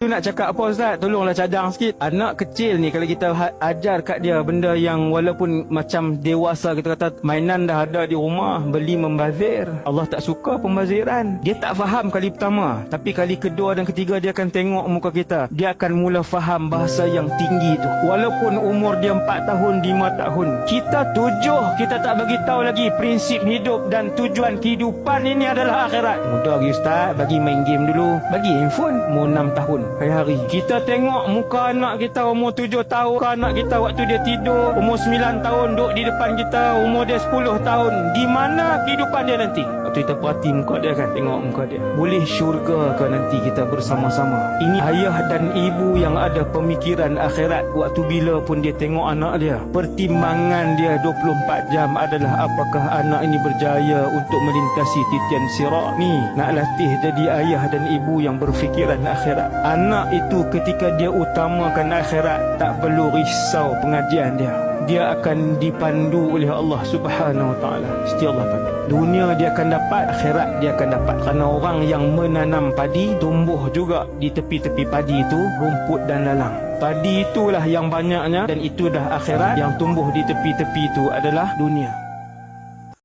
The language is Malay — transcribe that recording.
Tu nak cakap apa Ustaz? Tolonglah cadang sikit. Anak kecil ni kalau kita ha- ajar kat dia benda yang walaupun macam dewasa kita kata mainan dah ada di rumah, beli membazir. Allah tak suka pembaziran. Dia tak faham kali pertama. Tapi kali kedua dan ketiga dia akan tengok muka kita. Dia akan mula faham bahasa yang tinggi tu. Walaupun umur dia 4 tahun, 5 tahun. Kita tujuh, kita tak bagi tahu lagi prinsip hidup dan tujuan kehidupan ini adalah akhirat. Mudah lagi Ustaz, bagi main game dulu. Bagi handphone, umur 6 tahun hari-hari. Kita tengok muka anak kita umur 7 tahun, muka anak kita waktu dia tidur, umur 9 tahun duduk di depan kita, umur dia 10 tahun. Di mana kehidupan dia nanti? Waktu kita perhati muka dia kan, tengok muka dia. Boleh syurga ke nanti kita bersama-sama? Ini ayah dan ibu yang ada pemikiran akhirat waktu bila pun dia tengok anak dia. Pertimbangan dia 24 jam adalah apakah anak ini berjaya untuk melintasi titian sirat ni. Nak latih jadi ayah dan ibu yang berfikiran akhirat. Anak itu ketika dia utamakan akhirat tak perlu risau pengajian dia. Dia akan dipandu oleh Allah Subhanahu Wa Taala. Setiap Allah pandu. Dunia dia akan dapat, akhirat dia akan dapat. Kerana orang yang menanam padi tumbuh juga di tepi-tepi padi itu rumput dan lalang. Padi itulah yang banyaknya dan itu dah akhirat yang tumbuh di tepi-tepi itu adalah dunia.